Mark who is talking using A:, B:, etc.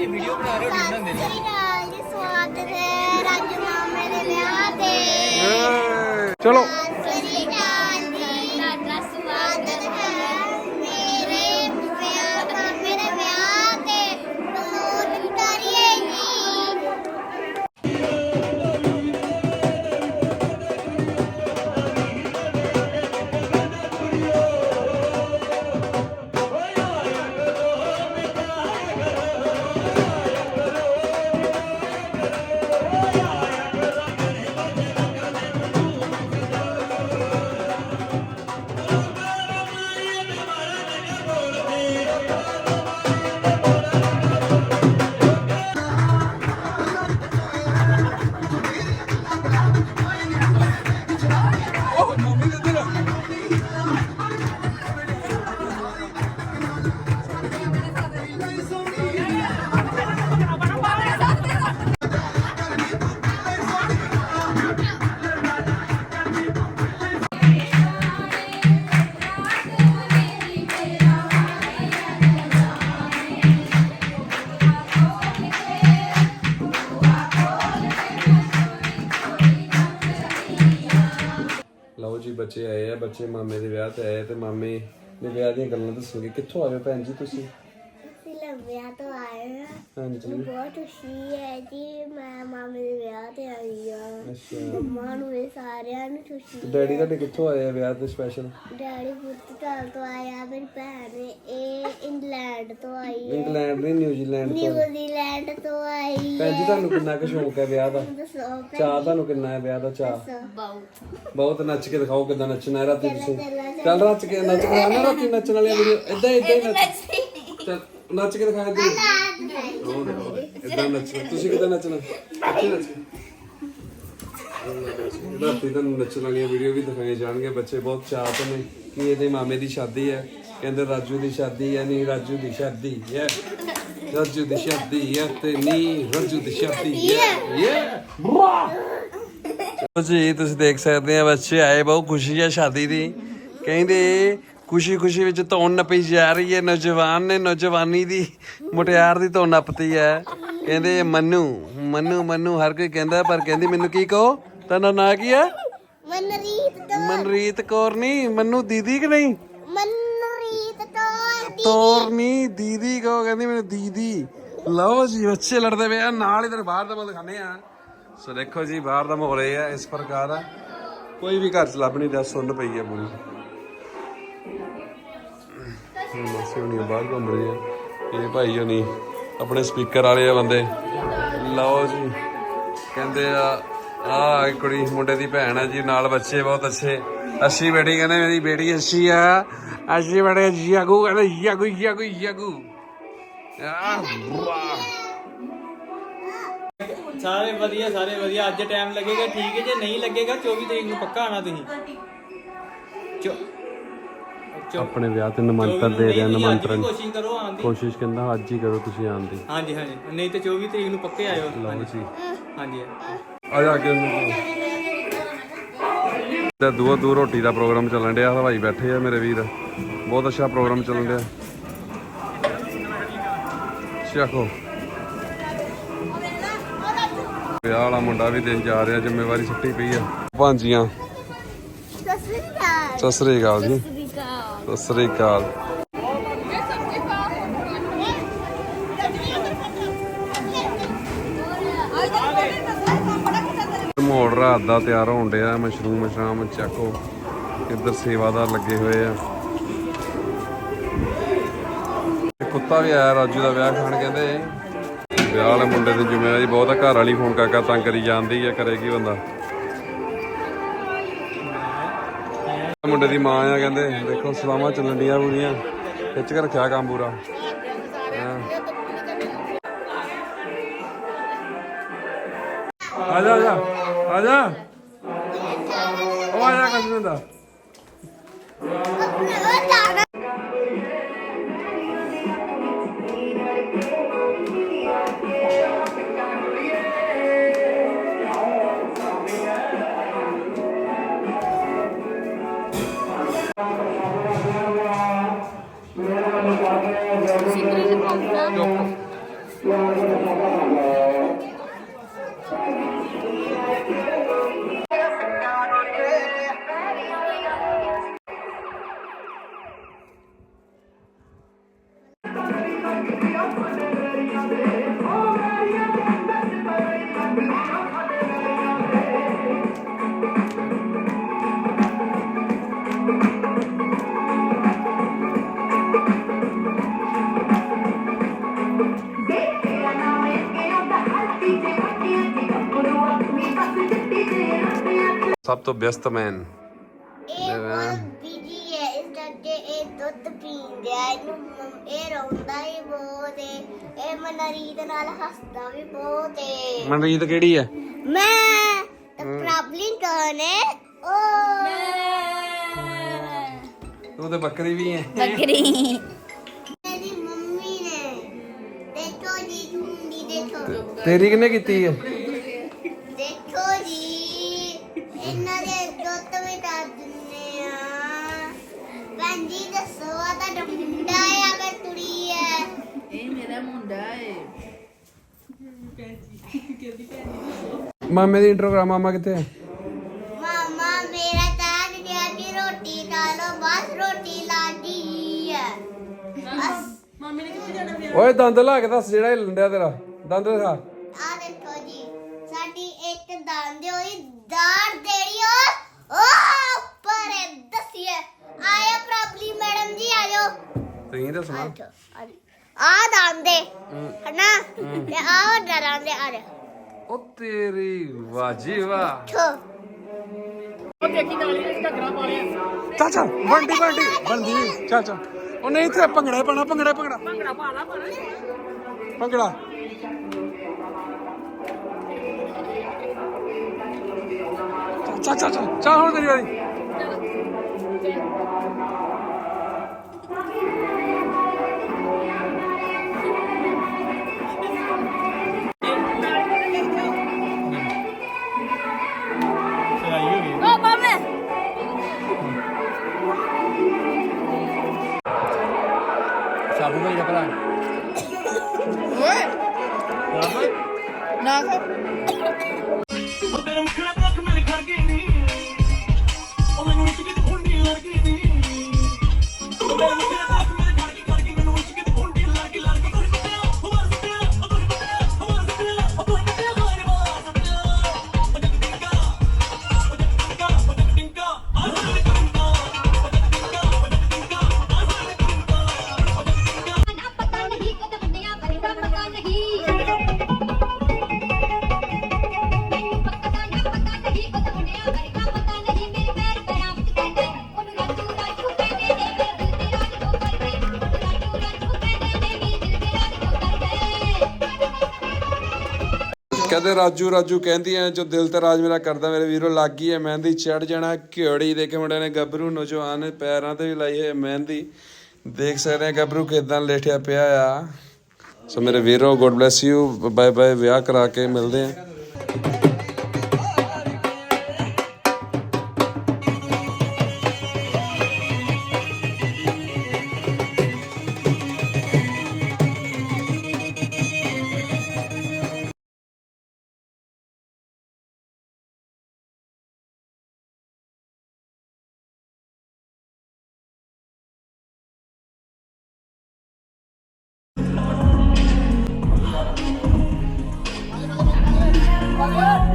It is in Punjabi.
A: ਤੁਹਾਡੀ ਵੀਡੀਓ ਬਣਾ ਰਹੇ ਹੋ ਕਿੰਨਾ ਹੁੰਦੇ ਨੇ
B: ਜੀ ਸਵਾਗਤ ਹੈ। ਰਾਜਮਾ ਮੇਰੇ ਵਿਆਹ ਤੇ।
C: ਚਲੋ। ਬੱਚੇ ਆਏ ਆ, ਬੱਚੇ ਮਾਮੇ ਦੇ ਵਿਆਹ ਤੇ ਆਏ ਆ ਤੇ ਮਾਮੇ ਦੇ ਵਿਆਹ ਦੀਆਂ ਗੱਲਾਂ ਦੱਸੋਗੇ। ਕਿੱਥੋਂ ਆਏ ਹੋ ਭੈਣ ਜੀ ਤੁਸੀਂ?
B: ਅਸੀਂ ਲੰਬਿਆ ਤੋਂ ਆਏ ਹਾਂ
C: ਹਾਂਜੀ
B: ਬਹੁਤ ਖੁਸ਼ੀ ਹੈ ਜੀ ਮੈਂ ਮਾਮੇ ਦੇ ਵਿਆਹ ਤੇ ਆਈ ਆ
C: ਅੱਛਾ
B: ਮੰਮਾ ਨੂੰ ਇਹ ਸਾਰਿਆਂ ਨੂੰ ਖੁਸ਼ੀ
C: ਤੇ ਡੈਡੀ ਤੁਹਾਡੇ ਕਿੱਥੋਂ ਆਏ ਆ ਵਿਆਹ ਤੇ ਸਪੈਸ਼ਲ
B: ਡੈਡੀ ਪੁਰਤਗਾਲ ਤੋਂ ਆਇਆ ਮੇਰੀ ਭੈਣ ਇਹ ਇੰਗਲੈਂਡ ਤੋਂ ਆਈ ਹੈ
C: ਇੰਗਲੈਂਡ ਨਹੀਂ ਨਿਊਜ਼ੀਲੈਂਡ ਤੋਂ
B: ਨਿਊਜ਼ੀਲੈਂਡ ਤੋਂ ਆਈ
C: ਭੈਣ ਜੀ ਤੁਹਾਨੂੰ ਕਿੰਨਾ ਕੁ ਸ਼ੌਂਕ ਹੈ ਵਿਆਹ ਦਾ ਚਾਹ ਤੁਹਾਨੂੰ ਕਿੰਨਾ ਹੈ ਵਿਆਹ ਦਾ ਚਾਹ
B: ਬਹੁਤ
C: ਬਹੁਤ ਨੱਚ ਕੇ ਦਿਖਾਓ ਕਿਦਾਂ ਨੱਚਣਾ ਹੈ ਰਾਤੀ ਤੁਸੀਂ ਚੱਲ ਨੱਚ ਕੇ ਨੱਚ ਕੇ ਨਾ ਰਾਤੀ ਨੱਚਣ ਵਾਲੀ ਵੀਡੀਓ ਇਦਾਂ ਇਦਾਂ ਹੀ ਨੱਚ ਨੱਚ ਕੇ ਦਿਖਾ ਦੇ ਇਦਾਂ ਨੱਚਣਾ। ਤੁਸੀਂ ਕਿਦਾਂ ਨੱਚਣਾ? ਇੱਥੇ ਨੱਚ। ਰਾਤੀ ਤੁਹਾਨੂੰ ਨੱਚਣ ਵਾਲੀਆਂ ਵੀਡੀਓ ਵੀ ਦਿਖਾਈਆਂ ਜਾਣਗੀਆਂ, ਬੱਚੇ ਬਹੁਤ ਚਾਹਤ ਨੇ ਕਿ ਇਹਦੇ ਮਾਮੇ ਦੀ ਸ਼ਾਦੀ ਹੈ। ਕਹਿੰਦੇ, ਰਾਜੂ ਦੀ ਸ਼ਾਦੀ ਹੈ ਨਹੀਂ ਰਾਜੂ ਦੀ ਸ਼ਾਦੀ ਹੈ। ਰਾਜੂ ਦੀ ਸ਼ਾਦੀ ਹੈ ਤੇ ਨਹੀਂ ਰਾਜੂ ਦੀ ਸ਼ਾਦੀ ਹੈ। ਯੇ! ਜੀ ਤੁਸੀਂ ਦੇਖ ਸਕਦੇ ਆ, ਬੱਚੇ ਆਏ, ਬਹੁਤ ਖੁਸ਼ੀ ਹੈ ਸ਼ਾਦੀ ਦੀ। ਕਹਿੰਦੇ ਖੁਸ਼ੀ ਖੁਸ਼ੀ ਵਿੱਚ ਧੌਣ ਨੱਪੀ ਜਾ ਰਹੀ ਹੈ ਨੌਜਵਾਨ ਨੇ ਨੌਜਵਾਨੀ ਦੀ ਮੁਟਿਆਰ ਦੀ ਧੌਣ ਨੱਪਤੀ ਹੈ। ਕਹਿੰਦੇ ਮੰਨੂ ਮੰਨੂ ਮੰਨੂ ਹਰ ਕੋਈ ਕਹਿੰਦਾ ਪਰ ਕਹਿੰਦੀ ਮੈਨੂੰ ਕੀ ਕਹੋ? ਤੇਰਾ ਨਾਂ ਕੀ ਹੈ?
B: ਮਨਰੀਤ ਤੋਂ
C: ਮਨਰੀਤ ਕੌਰ ਨਹੀਂ ਮੰਨੂ ਦੀਦੀ ਕਿ ਨਹੀਂ?
B: ਮਨਰੀਤ
C: ਤੋਰ ਨਹੀਂ ਦੀਦੀ ਕਹੋ ਕਹਿੰਦੀ ਮੈਨੂੰ ਦੀਦੀ। ਲਓ ਜੀ ਬੱਚੇ ਲੜਦੇ ਪਏ ਆ ਨਾਲ ਇਧਰ ਬਾਹਰ ਦਾ ਮਾਹੌਲ ਦਿਖਾਣੇ ਆ। ਸੋ ਦੇਖੋ ਜੀ ਬਾਹਰ ਦਾ ਮਾਹੌਲ ਇਹ ਇਸ ਪ੍ਰਕਾਰ ਆ। ਕੋਈ ਵੀ ਘਰ ਚ ਲੱਭ ਨਹੀਂ ਰਿਹਾ ਸੁੰਨ ਪਈ ਆ ਪੂਰੀ। ਮਾਸੀ ਹੁਣੀ ਬਾਹਰ ਘੁੰਮ ਰਹੀ ਆ। ਇਹ ਭਾਈ ਹੁਣੀ, ਆਪਣੇ ਸਪੀਕਰ ਵਾਲੇ ਆ ਬੰਦੇ। ਲਓ ਜੀ, ਕਹਿੰਦੇ ਆ ਆ ਕੁੜੀ, ਮੁੰਡੇ ਦੀ ਭੈਣ ਆ ਜੀ, ਨਾਲ ਬੱਚੇ ਬਹੁਤ ਅੱਛੇ। ਅੱਛੀ ਬੇਟੀ, ਕਹਿੰਦੇ ਮੇਰੀ ਬੇਟੀ ਅੱਛੀ ਆ। ਅੱਛੀ ਬੜੇ ਯਾਗੂ, ਕਹਿੰਦੇ ਯਾਗੂ ਯਾਗੂ ਯਾਗੂ। ਆ ਵਾਹ
A: ਸਾਰੇ ਵਧੀਆ ਸਾਰੇ ਵਧੀਆ। ਅੱਜ ਟਾਈਮ ਲੱਗੇਗਾ, ਠੀਕ ਹੈ, ਜੇ ਨਹੀਂ ਲੱਗੇਗਾ 24 ਤਰੀਕ ਨੂੰ ਪੱਕਾ ਆਣਾ ਤੁਸੀਂ।
C: ਆਪਣੇ ਵਿਆਹ ਤੇ ਨਿਮੰਤਰਣ ਦੇ ਰਿਹਾ ਨਿਮੰਤਰਣ।
A: ਕੋਸ਼ਿਸ਼ ਕਰੋ ਆਉਣ ਦੀ।
C: ਕੋਸ਼ਿਸ਼ ਕਹਿੰਦਾ ਅੱਜ ਹੀ ਕਰੋ ਤੁਸੀਂ ਆਉਣ ਦੀ।
A: ਹਾਂਜੀ ਹਾਂਜੀ। ਨਹੀਂ ਤੇ 24 ਤਰੀਕ ਨੂੰ ਪੱਕੇ ਆਇਓ।
C: ਲਓ ਜੀ।
A: ਹਾਂਜੀ।
C: ਆ ਜਾ ਕੇ ਤੇ ਦੂਰ ਦੂਰ ਰੋਟੀ ਦਾ ਪ੍ਰੋਗਰਾਮ ਚੱਲਣ ਡਿਆ ਹਲਵਾਈ ਬੈਠੇ ਆ ਮੇਰੇ ਵੀਰ। ਬਹੁਤ ਅੱਛਾ ਪ੍ਰੋਗਰਾਮ ਚੱਲਣ ਡਿਆ। ਸ਼ਾਖੋ ਵਿਆਹ ਵਾਲਾ ਮੁੰਡਾ ਵੀ ਦੇਖ ਜਾ ਰਿਹਾ ਜ਼ਿੰਮੇਵਾਰੀ ਸੁੱਟੀ ਪਈ ਆ। ਭਾਂਜੀਆਂ।
B: ਸਤਿ ਸ੍ਰੀ ਅਕਾਲ।
C: ਸਤਿ ਸ੍ਰੀ ਅਕਾਲ ਜੀ।
B: ਸਤਿ ਸ੍ਰੀ ਅਕਾਲ।
C: ਮੋੜ ਰਾਤ ਦਾ ਤਿਆਰ ਹੋਣ ਡਿਆ, ਮਸ਼ਰੂਮ ਮਸ਼ਰਾਮ ਚੱਕੋ ਇੱਧਰ ਸੇਵਾਦਾਰ ਲੱਗੇ ਹੋਏ ਆ। ਕੁੱਤਾ ਵੀ ਆਇਆ, ਰਾਜੂ ਦਾ ਵਿਆਹ ਖਾਣ ਕਹਿੰਦੇ। ਵਿਆਹ ਵਾਲੇ ਮੁੰਡੇ ਦੀ ਜ਼ਿੰਮੇਵਾਰੀ ਬਹੁਤ ਆ, ਘਰ ਵਾਲੀ ਫੋਨ ਕਰ ਤੰਗ ਕਰੀ ਜਾਂਦੀ ਆ, ਕਰੇਗੀ ਬੰਦਾ। ਮੁੰਡੇ ਦੀ ਮਾਂ ਆ, ਕਹਿੰਦੇ, ਦੇਖੋ, ਸਲਾਮਾਂ ਚੱਲਣ ਡੀਆਂ ਪੂਰੀਆਂ। ਖਿੱਚ ਕੇ ਰੱਖਿਆ ਕੰਮ ਪੂਰਾ। ਹਾਂ। ਆ ਜਾ ਆ ਜਾ ਆ ਜਾ। ਉਹ ਆ ਜਾ ਕਸਮ ਦਾ ਸਭ ਤੋਂ ਵਿਅਸਤ ਮੈਨ
B: ਇਹ ਬਹੁਤ ਬਿਜ਼ੀ ਹੈ ਇਸ ਕਰਕੇ ਇਹ ਦੁੱਧ ਪੀਂਦਾ ਹੈ ਇਹਨੂੰ ਮ- ਇਹ ਰੋਂਦਾ ਹੀ ਬਹੁਤ ਹੈ ਇਹ ਮਨਰੀਤ ਨਾਲ ਹੱਸਦਾ ਵੀ ਬਹੁਤ ਹੈ
C: ਮਨਰੀਤ ਕਿਹੜੀ ਹੈ?
B: ਮੈਂ ਤੇ ਪ੍ਰੋਬਲਮ ਕੌਣ ਹੈ ਓ
C: ਤੂੰ ਤੇ ਬੱਕਰੀ ਵੀ ਹੈ।
D: ਬੱਕਰੀ।
B: ਮੇਰੀ ਮੰਮੀ ਨੇ। ਦੇਖੋ ਜੀ ਝੁੰਡੀ ਦੇਖੋ।
C: ਤੇਰੀ ਕਿਨੇ ਕੀਤੀ ਹੈ?
D: ਇਹ ਮੇਰਾ ਮੁੰਡਾ ਏ
C: ਮਾਮੇ ਦੀ ਇੰਟਰੋ ਕਰਾ ਮਾਮਾ ਕਿੱਥੇ ਹੈ?
B: ਮਾਮਾ ਮੇਰਾ ਤਾਂ ਗਿਆ ਕਿ ਰੋਟੀ ਖਾ ਲੋ ਬਸ ਰੋਟੀ ਲਾਡੀ ਹੈ। ਬਸ।
C: ਓਏ ਦੰਦ ਲਾ ਕੇ ਦੱਸ ਜਿਹੜਾ ਹਿੱਲਣ ਡਿਆ ਤੇਰਾ। ਦੰਦ ਦਿਖਾ।
B: ਆ ਦੇਖੋ ਜੀ ਸਾਡੀ ਇੱਕ ਦੰਦ ਹੋਈ ਦਾੜ ਦੇੜੀ ਓ ਓ ਉੱਪਰ ਹੈ, ਦੱਸੀਏ। ਆਇਆ ਪ੍ਰੋਬਲਮ ਮੈਡਮ ਜੀ ਆਇਓ।
C: ਤੁਸੀਂ ਦੱਸਣਾ।
B: ਆ ਦੰਦੇ ਹਨਾ? ਤੇ ਆ ਡਰਾਂਦੇ ਆ ਰਿਹਾ
C: ਉਹ ਤੇਰੀ ਵਾਜੀ ਵਾਹ। ਚਾਚਾ ਬੰਡੀ ਬੰਡੀ ਬੰਦੀ ਚਾਚਾ ਉਹ ਨਹੀਂ ਇੱਥੇ ਭੰਗੜਾ ਪਾਣਾ ਭੰਗੜਾ ਭੰਗੜਾ। ਭੰਗੜਾ ਪਾ ਲਾ ਭੰਗੜਾ। ਚਾ ਚਾ ਚਾ ਚਾ ਹੁਣ ਤੇਰੀ ਵਾਰੀ।
A: ਸਾਬੂ ਭਾਈ ਦਾ ਭਰਾ
D: ਓਏ
A: ਓਏ
D: ਨਾ ਖਾ
E: ਕਹਿੰਦੇ ਰਾਜੂ ਰਾਜੂ ਕਹਿੰਦੀ
C: ਕਹਿੰਦੀਆਂ ਜੋ ਦਿਲ ਤੇ ਰਾਜ ਮੇਰਾ ਕਰਦਾ, ਮੇਰੇ ਵੀਰੋ ਲੱਗ ਗਈ ਹੈ ਮਹਿੰਦੀ ਚੜ ਜਾਣਾ ਘਿਓੜੀ। ਦੇ ਕੇ ਮੁੰਡਿਆਂ ਨੇ ਗੱਭਰੂ ਨੌਜਵਾਨ ਪੈਰਾਂ ਤੇ ਵੀ ਲਾਈ ਹੈ ਮਹਿੰਦੀ। ਦੇਖ ਸਕਦੇ ਆ ਗੱਭਰੂ ਕਿਦਾਂ ਲੇਟਿਆ ਪਿਆ ਆ। ਸੋ ਮੇਰੇ ਵੀਰੋ god bless you bye bye ਵਿਆਹ ਕਰਾ ਕੇ ਮਿਲਦੇ ਆ
F: Lord.